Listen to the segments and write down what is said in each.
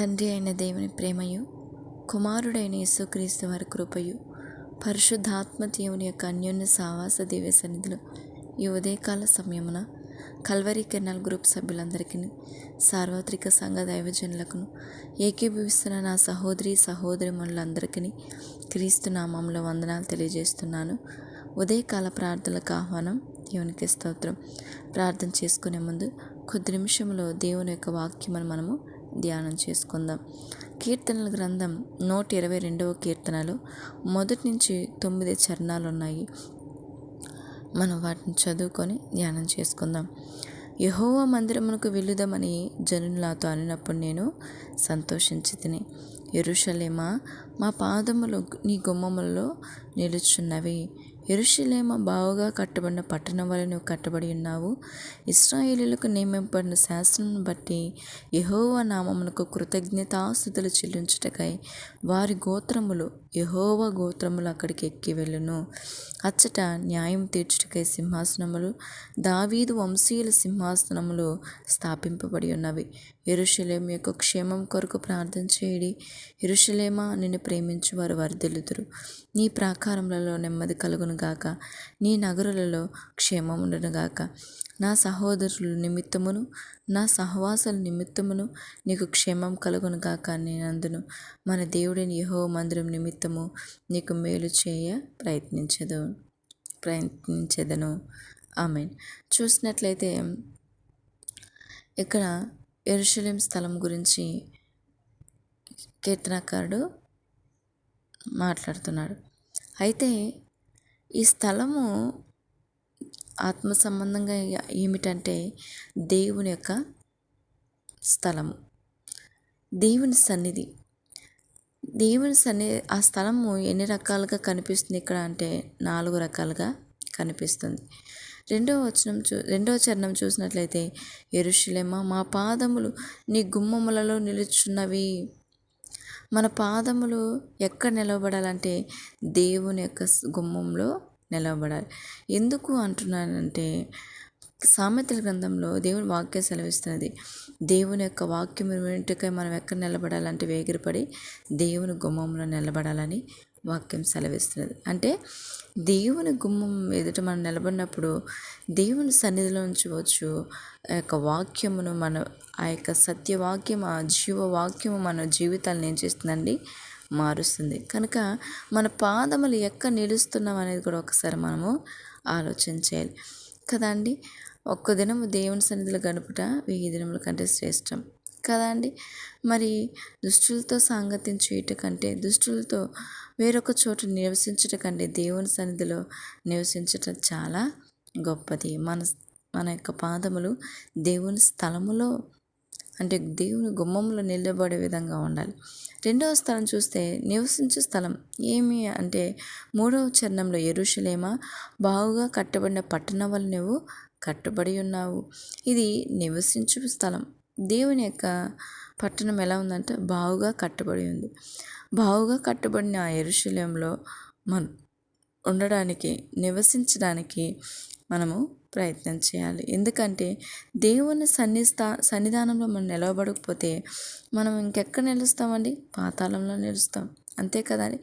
తండ్రి అయిన దేవుని ప్రేమయు కుమారుడైన యేసుక్రీస్తు వారి కృపయు పరిశుద్ధాత్మ దేవుని యొక్క అన్యోన్య సావాస దివ్య సన్నిధిలో ఈ ఉదయకాల సమయమున కల్వరి కెనాల్ గ్రూప్ సభ్యులందరికీ సార్వత్రిక సంఘ దైవజనులకును ఏకీభవిస్తున్న నా సహోదరి సహోదరిమనులందరికీ క్రీస్తు నామంలో వందనాలు తెలియజేస్తున్నాను. ఉదయకాల ప్రార్థనలకు ఆహ్వానం దేవునికి స్తోత్రం. ప్రార్థన చేసుకునే ముందు కొద్ది నిమిషంలో దేవుని యొక్క వాక్యమును మనము ధ్యానం చేసుకుందాం. కీర్తనల గ్రంథం నూట ఇరవై రెండవ కీర్తనలు మొదటి నుంచి తొమ్మిది చరణాలు ఉన్నాయి మనం వాటిని చదువుకొని ధ్యానం చేసుకుందాం. యహోవ మందిరమునకు వెళ్ళుదామని జనులతో అనినప్పుడు నేను సంతోషించి తిని ఎరుషలేమా మా పాదములు నీ గుమ్మములలో నిలుచున్నవి. ఎరుషలేమ బావుగా కట్టబడిన పట్టణం వల్ల నువ్వు కట్టబడి ఉన్నావు. ఇస్రాయేలీలకు నియమింపబడిన శాస్త్రం బట్టి యహోవ నామమునకు కృతజ్ఞతాస్థుతులు చెల్లించుటకై వారి గోత్రములు యహోవ గోత్రములు అక్కడికి ఎక్కి వెళ్ళును. అచ్చట న్యాయం తీర్చుటకై సింహాసనములు దావీదు వంశీయుల సింహాసనములు స్థాపింపబడి ఉన్నవి. ఎరుషలేం యొక్క క్షేమం కొరకు ప్రార్థన చేయడి. ఎరుషలేమా నిన్ను ప్రేమించు వారు వర్ధిల్లుదురు. నీ ప్రాకారములలో నెమ్మది కలుగును గాక. నీ నగరులలో క్షేమముండును గాక. నా సహోదరుల నిమిత్తమును నా సహవాసుల నిమిత్తమును నీకు క్షేమం కలుగును గాక నేనందును. మన దేవుడిని యహో మందిరం నిమిత్తము నీకు మేలు చేయ ప్రయత్నించదు ప్రయత్నించదను. ఆమె చూసినట్లయితే ఇక్కడ ఎరుషలేం స్థలం గురించి కీర్తనకారుడు మాట్లాడుతున్నాడు. అయితే ఈ స్థలము ఆత్మ సంబంధంగా ఏమిటంటే దేవుని యొక్క స్థలము. దేవుని సన్నిధి. దేవుని సన్ని ఆ స్థలము ఎన్ని రకాలుగా కనిపిస్తుంది? ఇక్కడ అంటే నాలుగు రకాలుగా కనిపిస్తుంది. రెండవ వచనం చూ రెండవ చరణం చూసినట్లయితే ఎరుషులేమ మా పాదములు నీ గుమ్మములలో నిలుచున్నవి. మన పాదములు ఎక్కడ నిలబడాలంటే దేవుని యొక్క గుమ్మంలో నిలవబడాలి. ఎందుకు అంటున్నానంటే సామెతల గ్రంథంలో దేవుని వాక్యం సెలవిస్తున్నది. దేవుని యొక్క వాక్యం వెంటకై మనం ఎక్కడ నిలబడాలంటే వేగిరపడి దేవుని గుమ్మంలో నిలబడాలని వాక్యం సెలవిస్తున్నది. అంటే దేవుని గుమ్మం ఎదుట మనం నిలబడినప్పుడు దేవుని సన్నిధిలో ఉంచవచ్చు. ఆ యొక్క వాక్యమును మన ఆ యొక్క సత్యవాక్యం ఆ జీవవాక్యము మన జీవితాలను ఏం చేస్తుందండి? మారుస్తుంది. కనుక మన పాదములు ఎక్కడ నిలుస్తున్నాం అనేది కూడా ఒకసారి మనము ఆలోచన చేయాలి. అండి? ఒక్క దినము దేవుని సన్నిధిలో గడుపుట వెయ్యి దినముల కంటే శ్రేష్టం. కదా అండి? మరి దుష్టులతో సాంగత్యం చేయట కంటే దుష్టులతో వేరొక చోట నివసించట కంటే దేవుని సన్నిధిలో నివసించటం చాలా గొప్పది. మన మన యొక్క పాదములు దేవుని స్థలములో అంటే దేవుని గుమ్మంలో నిలబడే విధంగా ఉండాలి. రెండవ స్థలం చూస్తే నివసించే స్థలం ఏమి అంటే మూడవ చరణంలో ఎరుషలేమా బాగుగా కట్టబడిన పట్టణం వల్ల నువ్వు కట్టుబడి ఉన్నావు. ఇది నివసించు స్థలం. దేవుని యొక్క పట్టణం ఎలా ఉందంటే బావుగా కట్టబడి ఉంది. బావుగా కట్టబడిన ఆ ఎరుశల్యంలో మనం ఉండడానికి నివసించడానికి మనము ప్రయత్నం చేయాలి. ఎందుకంటే దేవుని సన్నిస్థా సన్నిధానంలో మనం నిలవబడకపోతే మనం ఇంకెక్కడ నిలుస్తామండి? పాతాళంలో నిలుస్తాం. అంతే కదండి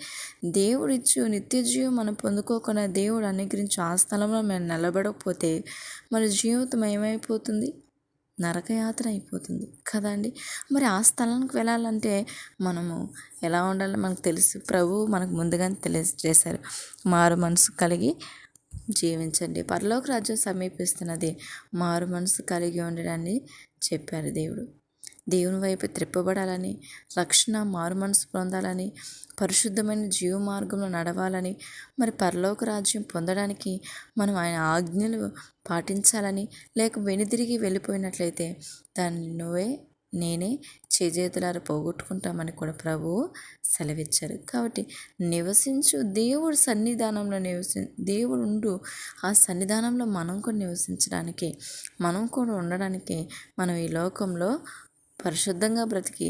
దేవుడు నిత్య జీవం మనం పొందుకోకుండా దేవుడు అనుగ్రహించి ఆ స్థలంలో మనం నిలబడకపోతే మన జీవితం ఏమైపోతుంది? నరకయాత్ర అయిపోతుంది కదండి మరి ఆ స్థలానికి వెళ్ళాలంటే మనము ఎలా ఉండాలో మనకు తెలుసు? ప్రభు మనకు ముందుగానే తెలియజేశారు మారు మనసు కలిగి జీవించండి. పరలోక రాజ్యం సమీపిస్తున్నది. మారు మనసు కలిగి ఉండడాన్ని చెప్పారు దేవుడు. దేవుని వైపు త్రిప్పబడాలని రక్షణ మారు మనసు పొందాలని పరిశుద్ధమైన జీవ మార్గంలో నడవాలని మరి పరలోక రాజ్యం పొందడానికి మనం ఆయన ఆజ్ఞలు పాటించాలని లేక వెనుదిరిగి వెళ్ళిపోయినట్లయితే దాన్ని నువ్వే నేనే చేజేతులారు పోగొట్టుకుంటామని కూడా ప్రభువు సెలవిచ్చారు. కాబట్టి నివసించు దేవుడు సన్నిధానంలో నివసి దేవుడు ఉండు. ఆ సన్నిధానంలో మనం కూడా నివసించడానికి మనం కూడా ఉండడానికి మనం ఈ లోకంలో పరిశుద్ధంగా బ్రతికి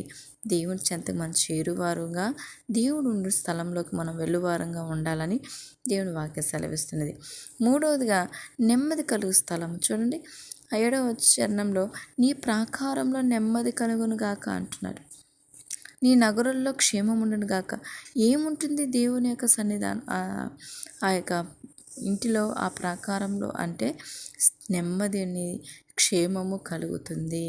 దేవుని చెంతకు మనం చేరువారుగా దేవుడు ఉండే స్థలంలోకి మనం వెళ్ళువారంగా ఉండాలని దేవుని వాక్య సెలవిస్తున్నది. మూడవదిగా నెమ్మది కలుగు స్థలం. చూడండి ఏడవ చరణంలో నీ ప్రాకారంలో నెమ్మది కలుగును గాక అంటున్నాడు. నీ నగరంలో క్షేమం ఉండను గాక. ఏముంటుంది దేవుని యొక్క సన్నిధానం? ఆ యొక్క ఇంటిలో ఆ ప్రాకారంలో అంటే నెమ్మదిని క్షేమము కలుగుతుంది.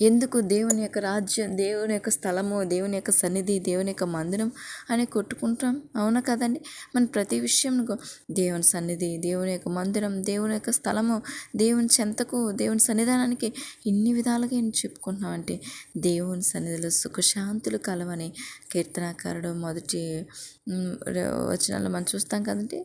ఎందుకు దేవుని యొక్క రాజ్యం దేవుని యొక్క స్థలము దేవుని యొక్క సన్నిధి దేవుని యొక్క మందిరం అని కొట్టుకుంటాం? అవునా కదండి? మన ప్రతి విషయం దేవుని సన్నిధి దేవుని యొక్క మందిరం దేవుని యొక్క స్థలము దేవుని చెంతకు దేవుని సన్నిధానానికి ఇన్ని విధాలుగా ఏం చెప్పుకుంటున్నామంటే దేవుని సన్నిధిలో సుఖశాంతులు కలవని కీర్తనాకారుడు మొదటి వచనాల్లో మనం చూస్తాం కదండి?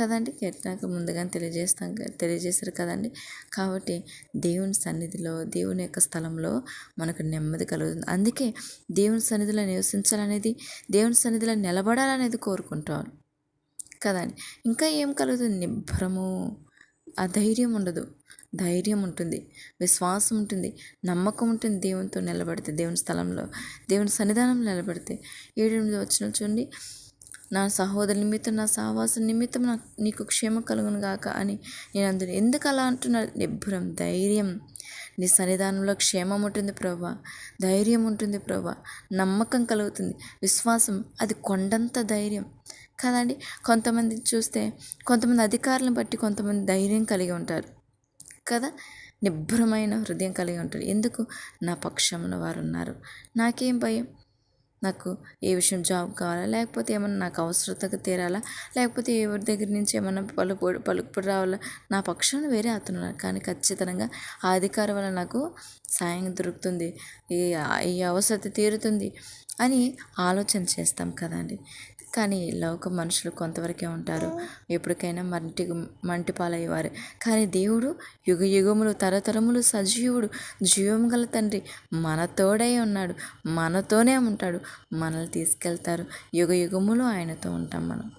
కదండి? నాకు ముందుగానే తెలియజేస్తాం తెలియజేశారు కదండి? కాబట్టి దేవుని సన్నిధిలో దేవుని యొక్క స్థలంలో మనకు నెమ్మది కలుగుతుంది. అందుకే దేవుని సన్నిధిలో నివసించాలనేది దేవుని సన్నిధిలో నిలబడాలనేది కోరుకుంటాను కదండి? ఇంకా ఏం కలుగుతుంది? నిబ్బరము ఆ ధైర్యం ఉండదు. ధైర్యం ఉంటుంది. విశ్వాసం ఉంటుంది. నమ్మకం ఉంటుంది దేవునితో నిలబడితే దేవుని స్థలంలో దేవుని సన్నిధానం నిలబడితే. ఏడు ఎనిమిది వచ్చిన చూడండి. నా సహోదరు నిమిత్తం నా సహవాసం నిమిత్తం నాకు నీకు క్షేమ కలుగును గాక అని నేను అందులో ఎందుకు అలా అంటున్నా నిబ్బరం ధైర్యం. నీ సన్నిధానంలో క్షేమం ఉంటుంది ప్రభా. ధైర్యం ఉంటుంది ప్రభా. నమ్మకం కలుగుతుంది. విశ్వాసం అది కొండంత ధైర్యం. కదండి కొంతమంది చూస్తే కొంతమంది అధికారులను బట్టి కొంతమంది ధైర్యం కలిగి ఉంటారు. కదా? నిబ్బరమైన హృదయం కలిగి ఉంటారు. ఎందుకు? నా పక్షంలో వారు ఉన్నారు నాకేం భయం? నాకు ఏ విషయం జాబ్ కావాలా? లేకపోతే ఏమన్నా నాకు అవసరతకు తీరాలా? లేకపోతే ఎవరి దగ్గర నుంచి ఏమన్నా పలుపు పలుకుపడి రావాలా? నా పక్షాన వేరే అతను కానీ ఖచ్చితంగా ఆ అధికారం వల్ల నాకు సాయం దొరుకుతుంది. ఈ ఈ అవసరత తీరుతుంది అని ఆలోచన చేస్తాం కదండి. కానీ లోక మనుషులు కొంతవరకే ఉంటారు. ఎప్పటికైనా మంటి మంటి పాలయ్యేవారు. కానీ దేవుడు యుగ యుగములు తరతరములు సజీవుడు. జీవం గల తండ్రి మనతోడై ఉన్నాడు. మనతోనే ఉంటాడు. మనల్ని తీసుకెళ్తారు. యుగ యుగములు ఆయనతో ఉంటాం మనం.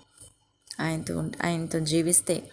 ఆయనతో ఆయనతో జీవిస్తే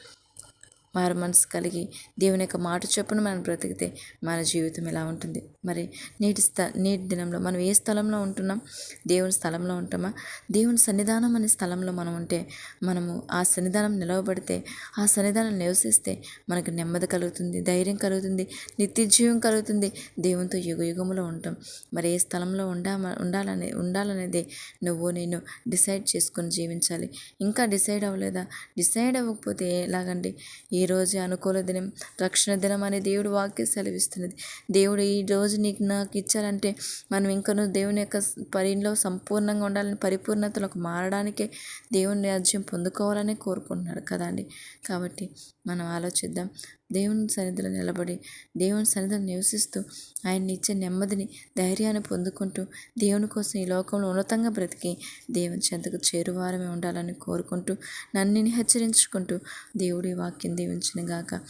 మారు మనసు కలిగి దేవుని యొక్క మాట చొప్పున మనం బ్రతికితే మన జీవితం ఎలా ఉంటుంది? మరి నేటి స్థ నేటి దినంలో మనం ఏ స్థలంలో ఉంటున్నాం? దేవుని స్థలంలో ఉంటామా? దేవుని సన్నిధానం అనే స్థలంలో మనం ఉంటే మనము ఆ సన్నిధానం నిలవబడితే ఆ సన్నిధానం నివసిస్తే మనకు నెమ్మది కలుగుతుంది ధైర్యం కలుగుతుంది నిత్యజీవం కలుగుతుంది. దేవునితో యుగ యుగంలో ఉంటాం. మరి ఏ స్థలంలో ఉండా ఉండాలనే ఉండాలనేది నువ్వు నేను డిసైడ్ చేసుకొని జీవించాలి. ఇంకా డిసైడ్ అవ్వలేదా? డిసైడ్ అవ్వకపోతే ఎలాగండి? ఈరోజు అనుకూల దినం రక్షణ దినం అనే దేవుడు వాక్యం సెలవిస్తున్నది. దేవుడు ఈ రోజు నీకు నాకు ఇచ్చారంటే మనం ఇంకను దేవుని యొక్క పరిలో సంపూర్ణంగా ఉండాలని పరిపూర్ణతలకు మారడానికే దేవుని రాజ్యం పొందుకోవాలని కోరుకుంటున్నాడు కదండి కాబట్టి మనం ఆలోచిద్దాం. దేవుని సన్నిధిలో నిలబడి దేవుని సన్నిధిలో నివసిస్తూ ఆయన్ని ఇచ్చే నెమ్మదిని ధైర్యాన్ని పొందుకుంటూ దేవుని కోసం ఈ లోకంలో ఉన్నతంగా బ్రతికి దేవుని చెంతకు చేరువారమే ఉండాలని కోరుకుంటూ నన్ను హెచ్చరించుకుంటూ దేవుడి వాక్యం దీవించిన గాక.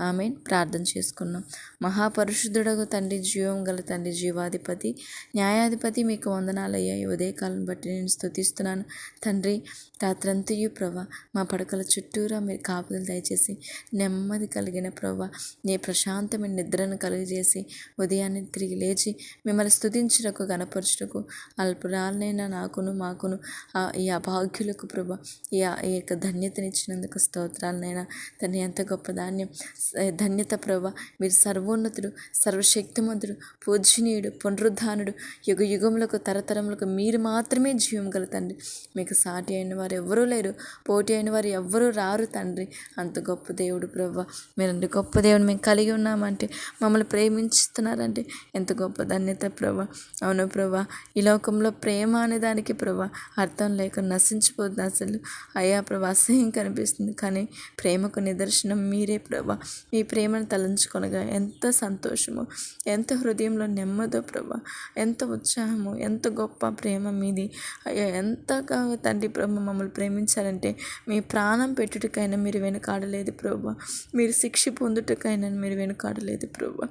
ఆమె ప్రార్థన చేసుకున్నాం మహాపరిశుద్ధుడగు తండ్రి జీవం గల తండ్రి జీవాధిపతి న్యాయాధిపతి మీకు వందనాలయ్యా. ఉదయకాలం బట్టి నేను స్థుతిస్తున్నాను తండ్రి రాత్రంతయు ప్రభా మా పడకల చుట్టూరా మీరు కాపులు దయచేసి నెమ్మది కలిగిన ప్రభా నీ ప్రశాంతమైన నిద్రను కలిగజేసి ఉదయాన్నే తిరిగి లేచి మిమ్మల్ని స్థుతించుటకు గనపరచుటకు అల్పురాలనైనా నాకును మాకును ఈ అభాగ్యులకు ప్రభా ఈ యొక్క ధన్యతనిచ్చినందుకు స్తోత్రాలనైనా. తన ఎంత గొప్ప ధాన్యం ధన్యత ప్రభా మీరు సర్వోన్నతుడు సర్వశక్తిమంతుడు పూజనీయుడు పునరుద్ధానుడు యుగ యుగములకు తరతరములకు మీరు మాత్రమే జీవం గల తండ్రి. మీకు సాటి అయిన వారు ఎవరూ లేరు పోటీ అయిన వారు ఎవ్వరూ రారు తండ్రి. అంత గొప్ప దేవుడు ప్రభా మీరు గొప్ప దేవుని మేము కలిగి ఉన్నామంటే మమ్మల్ని ప్రేమించుతున్నారంటే ఎంత గొప్ప ధన్యత ప్రభా. అవును ప్రభా ఈ లోకంలో ప్రేమ అనే దానికి ప్రభా అర్థం లేక నశించిపోతుంది అసలు. అయ్యా ప్రభా అసహ్యం కనిపిస్తుంది కానీ ప్రేమకు నిదర్శనం మీరే ప్రభా. మీ ప్రేమను తలంచుకొనగా ఎంత సంతోషము ఎంత హృదయంలో నెమ్మదో ప్రభా ఎంత ఉత్సాహము ఎంత గొప్ప ప్రేమ మీది. అయ్యా ఎంతగా తండ్రి ప్రభ మమ్మల్ని ప్రేమించాలంటే మీ ప్రాణం పెట్టుటకైనా మీరు వెనుకాడలేదు ప్రభా. మీరు శిక్ష పొందుటకైనా మీరు వెనుకాడలేదు ప్రభా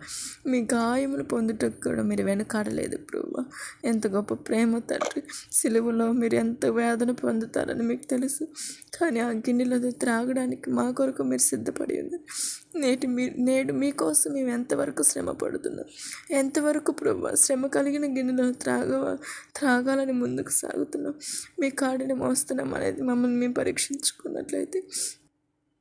మీ గాయములు పొందుటకు కూడా మీరు వెనుకాడలేదు ప్రభా ఎంత గొప్ప ప్రేమ తండ్రి. సిలువలో మీరు ఎంత వేదన పొందుతారని మీకు తెలుసు. కానీ ఆ గిన్నెలో త్రాగడానికి మా కొరకు మీరు సిద్ధపడి ఉన్నారు. నేటి మీ నేడు మీకోసం మేము ఎంతవరకు శ్రమ పడుతున్నాం? ఎంతవరకు ప్రభు శ్రమ కలిగిన గిన్నెలో త్రాగ త్రాగాలని ముందుకు సాగుతున్నాం? మీ కాడిని మోస్తున్నాం అనేది మమ్మల్ని మేము పరీక్షించుకున్నట్లయితే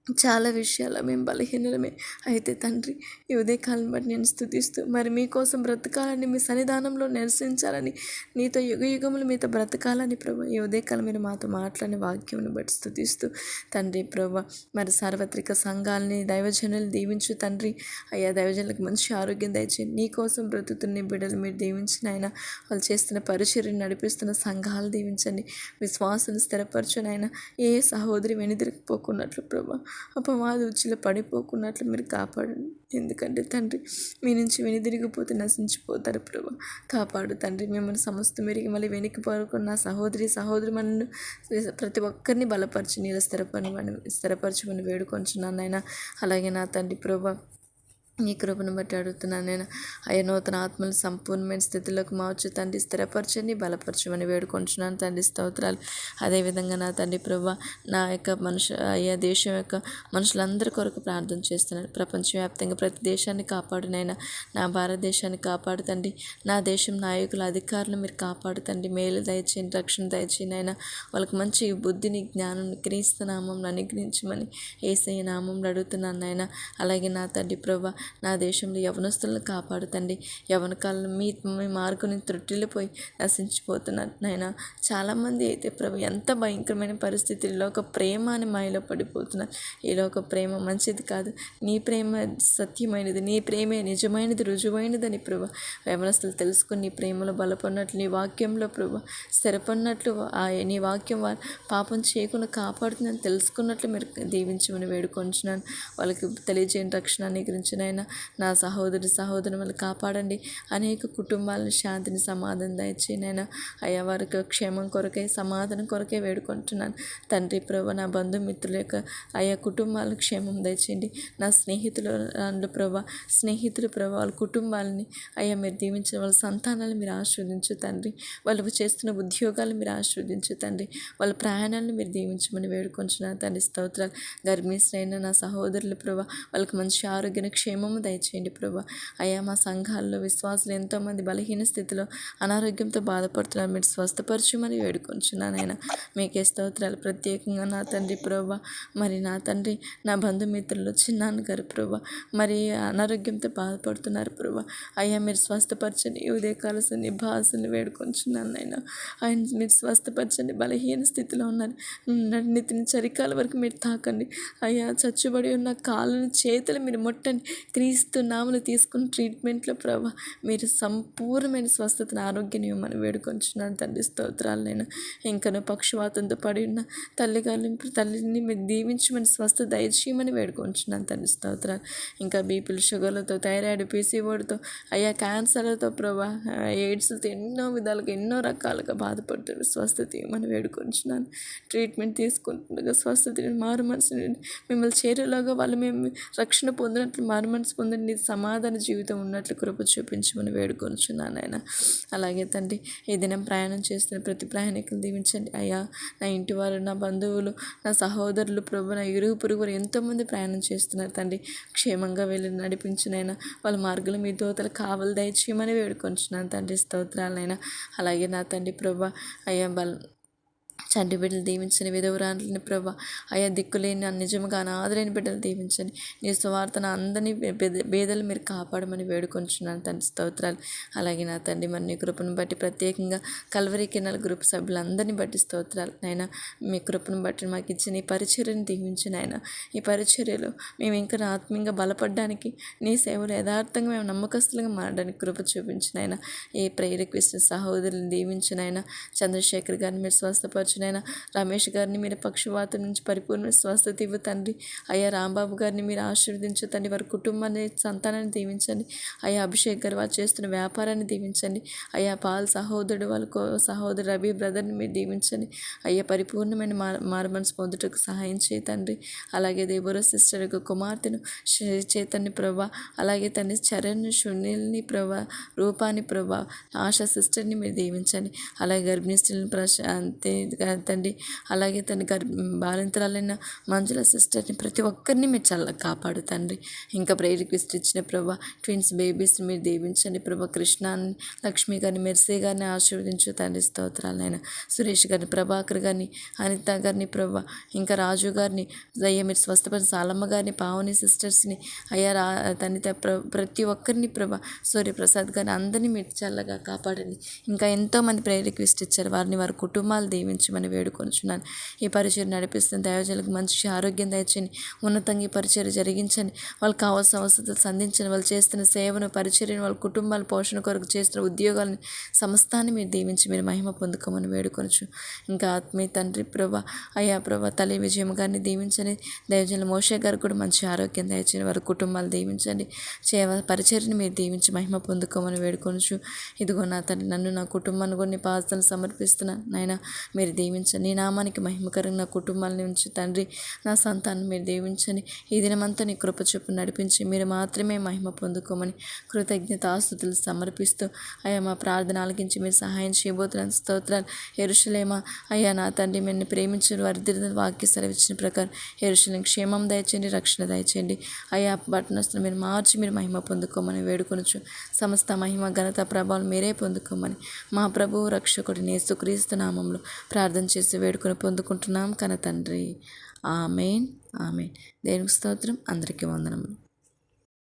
చాలా విషయాల్లో మేము బలహీనమే అయితే తండ్రి ఈ ఉదయకాలం బట్టి నేను స్థుతిస్తూ మరి మీకోసం బ్రతకాలని మీ సన్నిధానంలో నిరసించాలని నీతో యుగ యుగములు మీతో బ్రతకాలని ప్రభు ఈ ఉదయకాలం మీరు మాతో మాట్లాడిన వాక్యమును బట్టి స్థుతిస్తూ తండ్రి ప్రభు మరి సార్వత్రిక సంఘాలని దైవజనులు దీవించు తండ్రి అయ్యా దైవజనులకు మంచి ఆరోగ్యం దయచేయండి నీ కోసం బ్రతుకుతున్న బిడ్డలు మీరు దీవించిన ఆయన వాళ్ళు చేస్తున్న పరిచర్ని నడిపిస్తున్న సంఘాలు దీవించండి. విశ్వాసం స్థిరపరచునైనా ఏ సహోదరి వెనుదిరిగిపోకున్నట్లు ప్రభా అపవాది ఉచ్చులో పడిపోకున్నట్లు మీరు కాపాడండి ఎందుకంటే తండ్రి మీ నుంచి వెనుదిరిగిపోతే నశించిపోతారు ప్రభు. కాపాడు తండ్రి మిమ్మల్ని సమస్త మెరిగి మళ్ళీ వెనక్కి పడుకున్న సహోదరి సహోదరి మనను ప్రతి ఒక్కరిని బలపరిచి నీళ్ళు మనం స్థిరపరచమని వేడుకొంచున్నాను ఆయన అలాగే నా తండ్రి ప్రభా నీ కృపను బట్టి అడుగుతున్నాను నేను. అయ్యా నూతన ఆత్మలు సంపూర్ణమైన స్థితిలోకి మార్చు తండ్రి స్థిరపరచండి బలపరచమని వేడుకుంటున్నాను. తండ్రి స్తోత్రాలు. అదేవిధంగా నా తండ్రి ప్రభా నా యొక్క మనుషు అయ్యా దేశం యొక్క మనుషులందరి కొరకు ప్రార్థన చేస్తున్నాను. ప్రపంచవ్యాప్తంగా ప్రతి దేశాన్ని కాపాడునైనా నా భారతదేశాన్ని కాపాడుతండి నా దేశం నాయకుల అధికారులు మీరు కాపాడుతండి మేలు దయచేయండి రక్షణ దయచేయండి అయినా వాళ్ళకి మంచి బుద్ధిని జ్ఞానం క్రీస్తు నామం అనుగ్రహించమని ఏసయ్య నామంలో అడుగుతున్నాను నాయన. అలాగే నా తండ్రి ప్రభా నా దేశంలో యవనస్తులను కాపాడుతండి యవన కాలం మీ మీ మార్గుని త్రుట్టిల్లిపోయి నశించిపోతున్నారు. నాయన చాలామంది అయితే ప్రభు ఎంత భయంకరమైన పరిస్థితుల్లో ఒక ప్రేమ అని మాయలో పడిపోతున్నారు. ఈలో ఒక ప్రేమ మంచిది కాదు. నీ ప్రేమ సత్యమైనది నీ ప్రేమే నిజమైనది రుజువైనదని ప్రభు. యవనస్తులు తెలుసుకుని నీ ప్రేమలో బలపడినట్లు నీ వాక్యంలో ప్రభు స్థిరపడినట్లు నీ వాక్యం వారు పాపం చేయకుండా కాపాడుతుందని తెలుసుకున్నట్లు మీరు దీవించమని వేడుకొంచున్నాను. వాళ్ళకి తెలియజేయని రక్షణ గురించి నాయన నా సహోదరి సహోదరు వాళ్ళు కాపాడండి. అనేక కుటుంబాలను శాంతిని సమాధానం దయచేనైనా అయ్యా వారికి క్షేమం కొరకే సమాధానం కొరకే వేడుకుంటున్నాను. తండ్రి ప్రభు నా బంధుమిత్రుల యొక్క అయ్యా కుటుంబాలకు క్షేమం దయచేయండి. నా స్నేహితులు ప్రభా స్నేహితులు ప్రభా వాళ్ళ కుటుంబాలని అయ్యా మీరు దీవించిన వాళ్ళ సంతానాలు మీరు ఆశీర్వదించు తండ్రి. వాళ్ళు చేస్తున్న ఉద్యోగాలు మీరు ఆశీర్వదించు తండ్రి. వాళ్ళ ప్రయాణాలను మీరు దీవించమని వేడుకొంచున్నాను. తండ్రి స్తోత్రాలు. గర్భిణీశ్రైన నా సహోదరులు ప్రభా వాళ్ళకి మంచి ఆరోగ్య క్షేమ క్షేమము దయచేయండి ప్రభా. అయ్యా మా సంఘాల్లో విశ్వాసులు ఎంతోమంది బలహీన స్థితిలో అనారోగ్యంతో బాధపడుతున్నారు. మీరు స్వస్థపరచు మరి ఆయన మీకే స్తోత్రాలు. ప్రత్యేకంగా నా తండ్రి ప్రభా మరి నా తండ్రి నా బంధుమిత్రులు చిన్నాన్నగారు ప్రభా మరి అనారోగ్యంతో బాధపడుతున్నారు ప్రభా. అయ్యా మీరు స్వస్థపరచండి ఉదయకాల భాషను వేడుకొంచున్నాను ఆయన ఆయన మీరు స్వస్థపరచండి బలహీన స్థితిలో ఉన్నారు. నితిని చరికాల వరకు మీరు తాకండి. అయ్యా చచ్చుబడి ఉన్న కాళ్ళను చేతులు మీరు ముట్టండి. క్రీస్తు నామను తీసుకుని ట్రీట్మెంట్లో ప్రభా మీరు సంపూర్ణమైన స్వస్థతను ఆరోగ్యాన్ని ఇవ్వమని వేడుకొంచున్నాను తండ్రి. స్తోత్రాలు నేను ఇంకనూ పక్షవాతంతో పడి ఉన్న తల్లిగారిని తల్లిని మీరు దీవించమని స్వస్థ దయచేయమని వేడుకొంచున్నాను తండ్రి. స్తోత్రాలు. ఇంకా బీపీలు షుగర్లతో థైరాయిడ్ పీసీఓడితో అయ్యా క్యాన్సర్లతో ప్రభా ఎయిడ్స్తో ఎన్నో విధాలుగా ఎన్నో రకాలుగా బాధపడుతున్నారు స్వస్థత ఇవ్వమని వేడుకొంచున్నాను. ట్రీట్మెంట్ తీసుకుంటుండగా స్వస్థతని మారు మనసుని మిమ్మల్ని చేరేలాగా వాళ్ళు మేము రక్షణ పొందినట్లు మారు మనసు పొందండి సమాధాన జీవితం ఉన్నట్లు కృప చూపించమని వేడుకొనిచున్నాను ఆయన అలాగే తండ్రి ఏదైనా ప్రయాణం చేస్తున్న ప్రతి ప్రయాణికులు దీవించండి. అయ్యా నా ఇంటి వారు నా బంధువులు నా సహోదరులు ప్రభు నా ఇరుగు పొరుగురు ఎంతోమంది ప్రయాణం చేస్తున్నారు తండ్రి. క్షేమంగా వెళ్ళి నడిపించినైనా వాళ్ళ మార్గులు మీ దోతలు కావలు దయచేయమని వేడుకొంచున్నాను తండ్రి. స్తోత్రాలైనా అలాగే నా తండ్రి ప్రభా అయ్యా బల చంటి బిడ్డలు దీవించని విధవరాలని ప్రభా. అయా దిక్కులేని నిజముగా అనాథలేని బిడ్డలు దీవించని నీ స్వార్థన అందరినీ బేదలు మీరు కాపాడమని వేడుకొంచున్నాను తండ్రి. స్తోత్రాలు. అలాగే నా తండ్రి మరి నీ కృపను బట్టి ప్రత్యేకంగా కల్వరి కిన్నల గ్రూప్ సభ్యులందరినీ బట్టి స్తోత్రాలు. నాయన మీ కృపను బట్టి మాకు ఇచ్చిన ఈ పరిచర్యను దీవించిన ఆయన ఈ పరిచర్యలో మేము ఇంకా ఆత్మీయంగా బలపడడానికి నీ సేవలు యథార్థంగా మేము నమ్మకస్తులుగా మారడానికి కృప చూపించిన ఆయన ఈ ప్రేరక్విస్ట్ సహోదరులను దీవించిన ఆయన చంద్రశేఖర్ గారిని మీరు స్వస్థపరచు నాయన రమేష్ గారిని మీరు పక్షవాతం నుంచి పరిపూర్ణ స్వస్థత ఇవ్వ తండ్రి. అయ్యా రాంబాబు గారిని మీరు ఆశీర్వదించు తండ్రి. వారి కుటుంబాన్ని సంతానాన్ని దీవించండి. అయ్యా అభిషేక్ గారు వారు చేస్తున్న వ్యాపారాన్ని దీవించండి. అయ్యా పాల్ సహోదరుడు వాళ్ళ సహోదరు రవి బ్రదర్ని మీరు దీవించండి. అయ్యా పరిపూర్ణమైన మార్ మారమనసు పొందుటకు సహాయం చేయ తండ్రి. అలాగే దేవరో సిస్టర్ యొక్క కుమార్తెను చైతన్య ప్రభా అలాగే తండ్రి చరణ్ సునీల్ని ప్రభా రూపాన్ని ప్రభా ఆశా సిస్టర్ని మీరు దీవించండి. అలాగే గర్భిణీ స్త్రీలను ప్రశాంతి తండ్రి అలాగే తన గర్ బాలింతరాలైన మంజుల సిస్టర్ని ప్రతి ఒక్కరిని మీరు చల్ల కాపాడు తండ్రి. ఇంకా ప్రేయర్ రిక్వెస్ట్ ఇచ్చిన ప్రభా ట్విన్స్ బేబీస్ మీరు దీవించండి. ప్రభా కృష్ణాన్ని లక్ష్మి గారిని మెర్సీ గారిని ఆశీర్వదించు తండ్రి స్తోత్రాలైన సురేష్ గారిని ప్రభాకర్ గారిని అనిత గారిని ప్రభా ఇంకా రాజు గారిని అయ్యా మీరు స్వస్థపడిన సాలమ్మ గారిని పావని సిస్టర్స్ని అయ్యా రా తనిత ప్ర ప్రతి ఒక్కరిని ప్రభా సూర్యప్రసాద్ గారిని అందరినీ మీరు చల్లగా కాపాడండి. ఇంకా ఎంతోమంది ప్రేయర్ రిక్వెస్ట్ ఇచ్చారు. వారిని వారి కుటుంబాలు దీవించమని వేడుకొనుచున్నాను. ఈ పరిచయం నడిపిస్తున్న దైవజనులకు మంచి ఆరోగ్యం దయచండి ఉన్నతంగా ఈ పరిచయం జరిగించండి. వాళ్ళకి కావాల్సిన అవసరాలు సంధించండి. వాళ్ళు చేస్తున్న సేవను పరిచర్యను వాళ్ళ కుటుంబాల పోషణ కొరకు చేస్తున్న ఉద్యోగాలను సమస్తాన్ని మీరు దీవించి మీరు మహిమ పొందుకోమని వేడుకొనచ్చు ఇంకా ఆత్మీయ తండ్రి ప్రభా అయ్యా ప్రభా తల్లి విజయం గారిని దీవించండి. దైవజనుల మోషే గారు కూడా మంచి ఆరోగ్యం దయచండి వారి కుటుంబాలు దీవించండి. సేవ పరిచర్ని మీరు దీవించి మహిమ పొందుకోమని వేడుకొనచ్చు ఇదిగో నా తల్లి నన్ను నా కుటుంబాన్ని కొన్ని పాత్రలు సమర్పిస్తున్నా నాయన మీరు దీవించండి. నీ నామానికి మహిమకరంగా నా కుటుంబాన్ని ఉంచి తండ్రి నా సంతానం మీరు దీవించండి. ఈ దినమంతా నీ కృప చొప్పు నడిపించి మీరు మాత్రమే మహిమ పొందుకోమని కృతజ్ఞత ఆస్తుతులు సమర్పిస్తూ అయ్యా మా ప్రార్థన ఆలకించి మీరు సహాయం చేయబోతున్నాను స్తోత్రాలు. ఎరుషులేమా అయ్యా నా తండ్రి మిమ్మల్ని ప్రేమించిన వారి వాక్య సెలవిచ్చిన ప్రకారం ఎరుషులను క్షేమం దయచేయండి రక్షణ దయచేయండి. అయ్యా పట్టణస్తులు మీరు మార్చి మీరు మహిమ పొందుకోమని వేడుకొనొచ్చు సమస్త మహిమ ఘనత ప్రభావం మీరే పొందుకోమని మా ప్రభువు రక్షకుడి నేసుక్రీస్తు నామంలో ప్రార్థన ప్రార్థన చేసి వేడుకొని పొందుకుంటున్నాం. కన తండ్రి. ఆమెన్. ఆమెన్. దేవునికి స్తోత్రం. అందరికీ వందనములు.